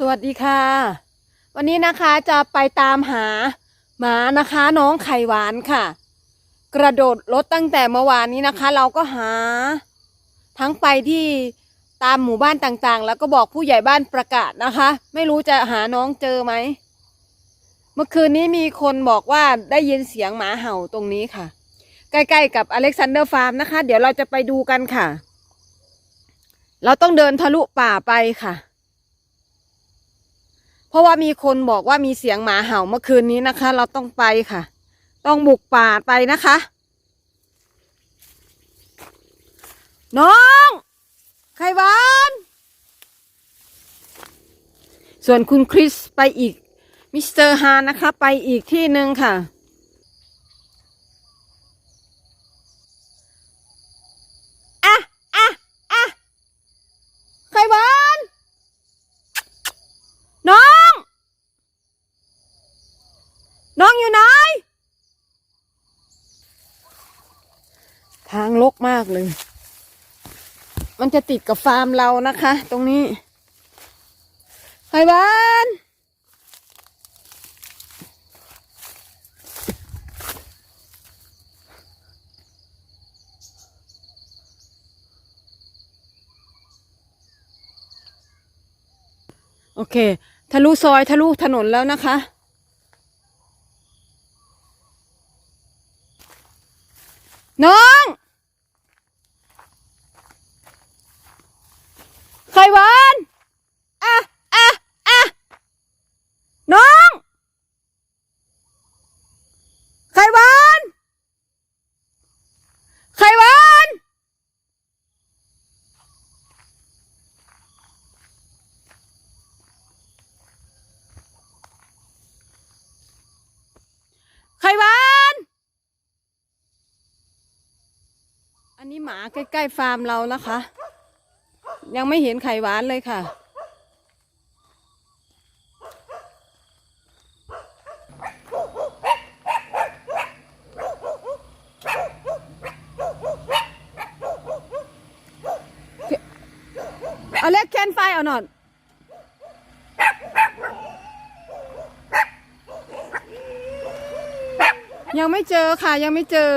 สวัสดีค่ะ วันนี้นะคะจะไปตามหาหมานะคะน้องไข่หวานค่ะ กระโดดรถตั้งแต่เมื่อวานนี้นะคะ เราก็หา ทั้งไปที่ตามหมู่บ้านต่างๆ แล้วก็บอกผู้ใหญ่บ้านประกาศนะคะ ไม่รู้จะหาน้องเจอไหมเมื่อคืนนี้มีคนบอกว่าได้ยินเสียงหมาเห่าตรงนี้ค่ะ ใกล้ ๆ กับอเล็กซานเดอร์ฟาร์มนะคะ เดี๋ยวเราจะไปดูกันค่ะ เราต้องเดินทะลุป่าไปค่ะ ราะว่ามีคนบอกว่ามีเสียงหมาเห่าเมื่อคืนนี้นะคะ เราต้องไปค่ะ ต้องบุกป่าไปนะคะ น้องไข่หวานส่วนคุณคริสไปอีกมิสเตอร์ฮานนะคะ ไปอีกที่หนึ่งค่ะ อะอะอะไข่หวาน น้อง น้องอยู่ไหน ทางลกมากเลย มันจะติดกับฟาร์มเรานะคะ ตรงนี้ไข่หวานโอเค ทะลุซอยทะลุถนนแล้วนะคะ น้อง ไข่หวานอะอะอะน้อง ไข่หวาน ไข่หวาน ไข่หวาน อั นนี้หมาใกล้ๆฟาร์มเรานะคะ ยังไม่เห็นไข่หวานเลยค่ะ เอาเล็กแคนไฟเอาหน่อย ยังไม่เจอค่ะยังไม่เจอ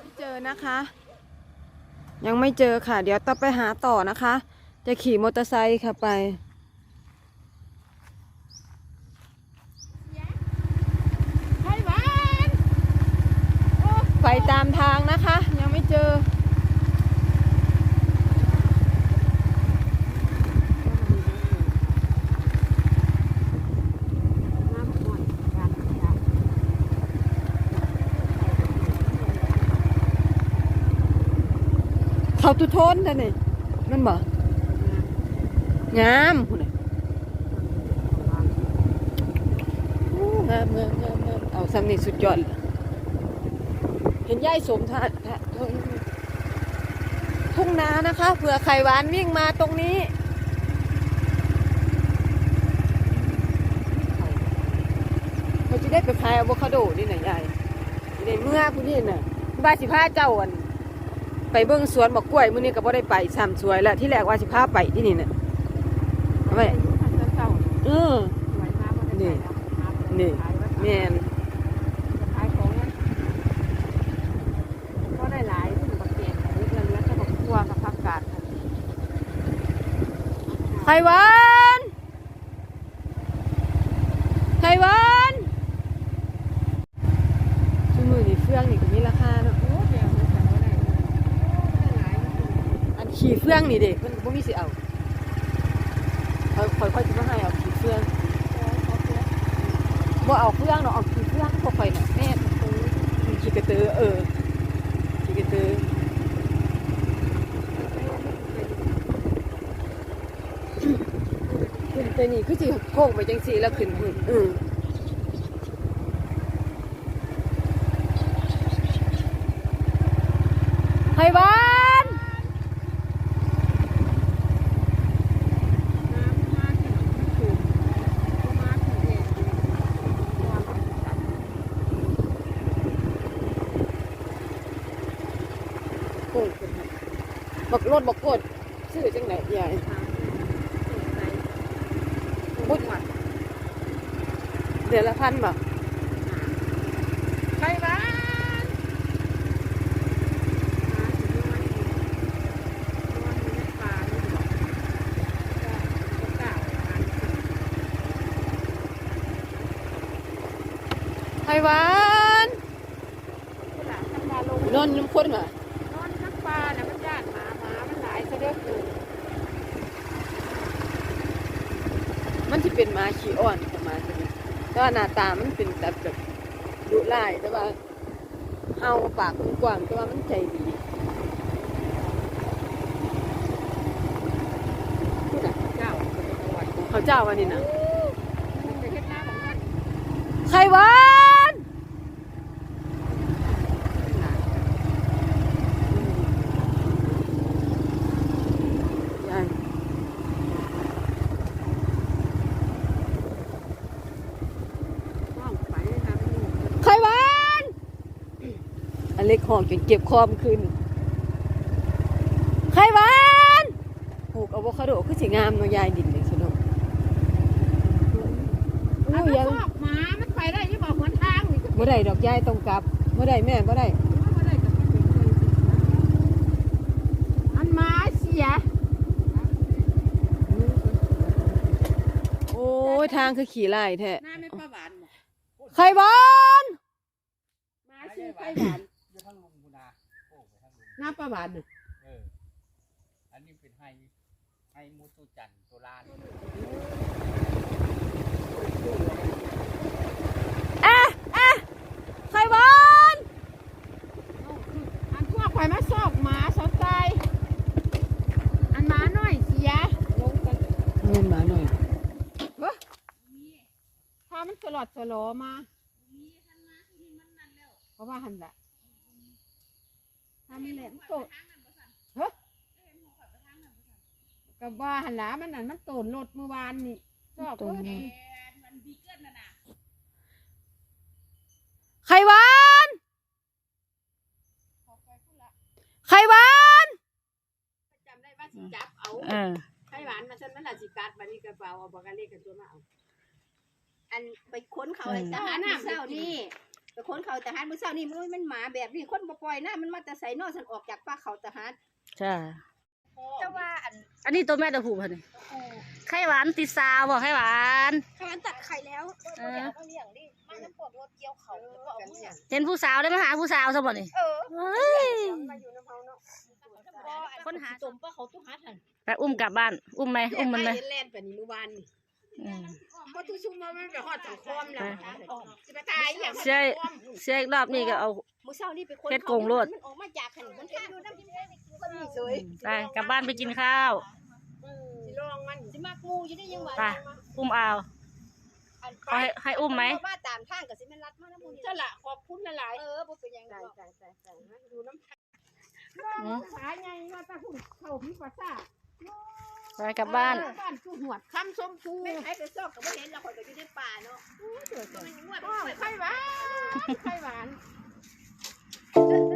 ไม่เจอนะคะ ยังไม่เจอค่ะ เดี๋ยวต้องไปหาต่อนะคะ จะขี่มอเตอร์ไซค์ค่ะไปไข่หวานไปตามทางนะคะ ยังไม่เจอ น้ำหน่อยกันค่ะ เขาตุทนท่านนี่มันบอกงามพุ่นน่ะงามงามงามงามเอาสำนี่สุดยอด เห็นยายสมท่าท่าทุ่งทุ่งนานะคะเผื่อไข่หวานวิ่งมาตรงนี้เขาจะได้ไปขายอะโวคาโดนี่ไหนะยายในเมื่อคุณนี่น่ะบาสิพาเจ้าอัน ไปเบิ่งสวนบอกกล้วยมื้อนี้ก็บ่ได้ไปซ้ำสวยแล้วที่แรกว่าสิพาไปที่นี่น่ะเอาไว้อายุพันเก่าเออสวยมากเลยนี่นี่แม่นขายของเนี่ยก็ได้หลายรุ่นบักเตียนนิดนึงแล้วก็บักทั่วกับผักกาดไข่หวานไข่หวานซุมื้อนี้เฟืองนี่ก็มีราคาเนาะ โอ้เดี๋ยวมันจะว่าได้ได้หลาย อัน ขี่เฟื่องนี่เด้เพิ่นก็บ่มีสิเอาเขาค่อยๆสิมาให้เอาขี่เฟื่องบ่เอาเฟื่องเนาะเอาขี่เฟื่องพวกข่อยน่ะแม่ขี่กระตือเออขี่กระตือขึ้นไปนี่คือสิโค้งไปจังสีแล้วขึ้นหุ่นอือไข่หวาน น้ำมากขนมถูกมากถึงเอง โค้งขึ้นค่ะ บักรถบักกดชื่อจังไหนใหญ่ทางถูกใจอุ๊ยเดือนละพันบ่ไข่หวานหาสินวลนวลอยู่ในป่านี่บอกจ้าเก้าหาสิบไข่หวานผู้หลานทำมาลงนอนน้ำข้นบ่นอนน้ำปลาน่ะมันย่านหมาหมามันหลาย ซะเด้อเกินมันสิเป็นหมาขี้อ่อนประมาณนี้แต่ว่าหน้าตามันเป็นแบบแบบดุร้ายแต่ว่าเฮาปากกว้างๆแต่ว่ามันใจดีพูดน่ะเจ้าก็เป็นประวัติเขาเจ้าวันนี้น่ะมันไปเฮ็ดหน้าของมันไข่หวานยาย ห้องไปทำนี่ ไข่หวานอัน เล็กห้องจนเก็บคอมขึ้นไข่หวานปลูกอะโวคาโดคือสิงามเนาะยายดินเลยสนุกอันอู้นั้นยังคอกหมา มันไปได้ยังบอกหนทางนี่ก็บ่ได้ดอกยายต้องกลับบ่ได้แม่บ่ได้ บ่ได้กับมันเป็นเลยอันหมาเสียโอ้ยทางคือขี่ไล่แท้หน้าไม่ประหวานบ่ไข่หวาน หมาชื่อไข่หวาน หน้าประหวานน่ะเออ อันนี้เป็นไฮไฮมูตุจันทร์โซลานอะอะไข่หวานอันพวกข่อยมาซอกหมาสอดตายอันหมาน้อยเสียลงกันเงินมาหน่อยพามันสลอดสลอมาเพราะว่าหันละ ถ้ามันแหลมโตดเฮ้ยกับว่าหันละมันนั่นมันโตนรถเมื่อวานนี่ชอบตรงเอ้ยนี้ไข่หวานไข่หวาน จำได้ว่าสิจับเอาเออ ไข่หวานมาฉันมันละสิกัดบันนี้กระเป๋าเอาบอกกันเลขกันตัวมาเอา อันไปค้นเขาไอ้ทหารมื้อเช้านี่ ไปค้นเขาทหารมื้อเช้านี่มันโอ้ยมันหมาแบบนี้คนบ่ปล่อยนะมันมาแต่ใส่นอกสันออกจากป่าเขาทหารจ้าแต่ว่าอันอันนี้ตัวแม่ตัวผู้พันนี่ไข่หวานติดซาวบอกไข่หวานทหารตัดไข่แล้วเอบ่อได้เอามาเลี้ยงดิมันน้ำปวดรถเกี่ยวเขาแล้วก็เอามาเลี้ยงเห็นผู้สาวได้มาหาผู้สาวสมบัตินี่เออเฮ้ยมาอยู่น้ำเฮาเนาะคนหาสมป่าเขาทุกหาทันไปอุ้มกลับบ้าน อุ้มไหมอุ้มมันไหมเห็นแล่นไปนี่เมื่อวานนี่ อืม เพราะทุกชุมมามันไปหอดสังคมแล้วสิไปตายอย่างเสียเสียอีกรอบนี่ก็เอา มื้อเช้านี่ไปค้นเฮ็ดโกงโลด มันออกมาจากหันมันทางอยู่น้ำมันมีสวยไปกลับบ้านไปกินข้าวสิลองมันสิมักงูอยู่ได้ยังว่าไปอุ้มเอาอันเขาให้ให้อุ้มไหม ว่าตามทางก็สิแม่นรัดมาน้ำมูนี่เจ้าละขอบคุณหลายเออบ่เป็นหยังๆดอกใช่ใช่ใช่ดูน้ำน้องขาใหญ่มาตาหุ่นเข้าพิภาษา ไปกลับบ้าน บ้านกูหวดคำชมพูแม่นไผไปซอกก็บ่เห็นแล้วข่อยก็อยู่ในป่าเนาะมันยังว่าอ้าวไข่หวานไข่หวานเออ